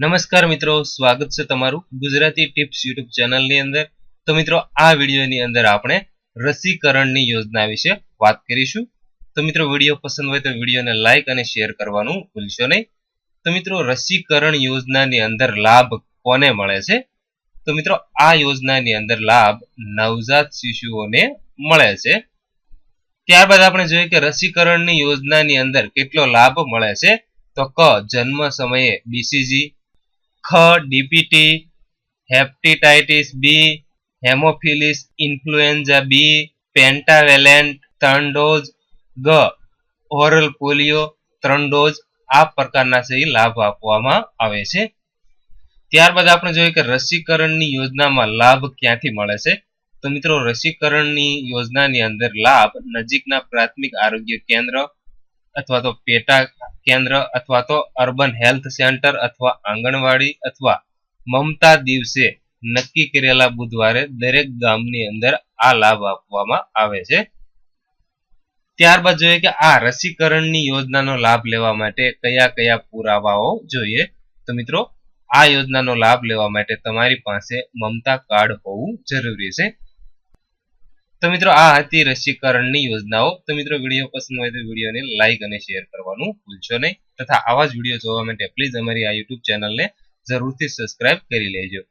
નમસ્કાર મિત્રો, સ્વાગત છે તમારું ગુજરાતી ટિપ્સ યુટ્યુબ ચેનલની અંદર. તો મિત્રો, આ વિડીયોની અંદર આપણે રસીકરણની યોજના વિશે વાત કરીશું. તો મિત્રો, વીડિયો પસંદ હોય તો વિડીયોને લાઈક અને શેર કરવાનું ભૂલશો નહીં. તો મિત્રો, રસીકરણ યોજનાની અંદર લાભ કોને મળે છે? તો મિત્રો, આ યોજનાની અંદર લાભ નવજાત શિશુઓને મળે છે. ત્યારબાદ આપણે જોઈએ કે રસીકરણની યોજનાની અંદર કેટલો લાભ મળે છે? તો ક, જન્મ સમયે બીસીજી ખ D P T hepatitis B haemophilus influenza B pentavalent ત્રણ ડોઝ ગ ઓરલ પોલિયો ત્રણ ડોઝ આ પ્રકારના છે લાભ આપવામાં આવે છે. ત્યારબાદ આપણે જોઈએ કે રસીકરણની યોજનામાં લાભ ક્યાંથી મળે છે? તો મિત્રો, રસીકરણની યોજનાની અંદર લાભ નજીકના પ્રાથમિક આરોગ્ય કેન્દ્ર અથવા તો પેટા કેન્દ્ર અથવા તો અર્બન હેલ્થ સેન્ટર અથવા આંગણવાડી અથવા મમતા દિવસે નક્કી કરેલા બુધવારે દરેક ગામની અંદર આ લાભ આપવામાં આવે છે. ત્યારબાદ જોઈએ કે આ રસીકરણની યોજનાનો લાભ લેવા માટે કયા કયા પુરાવાઓ જોઈએ. તો મિત્રો, આ યોજનાનો લાભ લેવા માટે તમારી પાસે મમતા કાર્ડ હોવું જરૂરી છે. તો મિત્રો, આ હતી રસીકરણની યોજનાઓ. તો મિત્રો, વીડિયો પસંદ હોય તો વિડીયોને લાઈક અને શેર કરવાનું ભૂલશો નહીં. તથા આવા જ વીડિયો જોવા માટે પ્લીઝ અમારી આ યુટ્યુબ ચેનલને જરૂરથી સબસ્ક્રાઇબ કરી લેજો.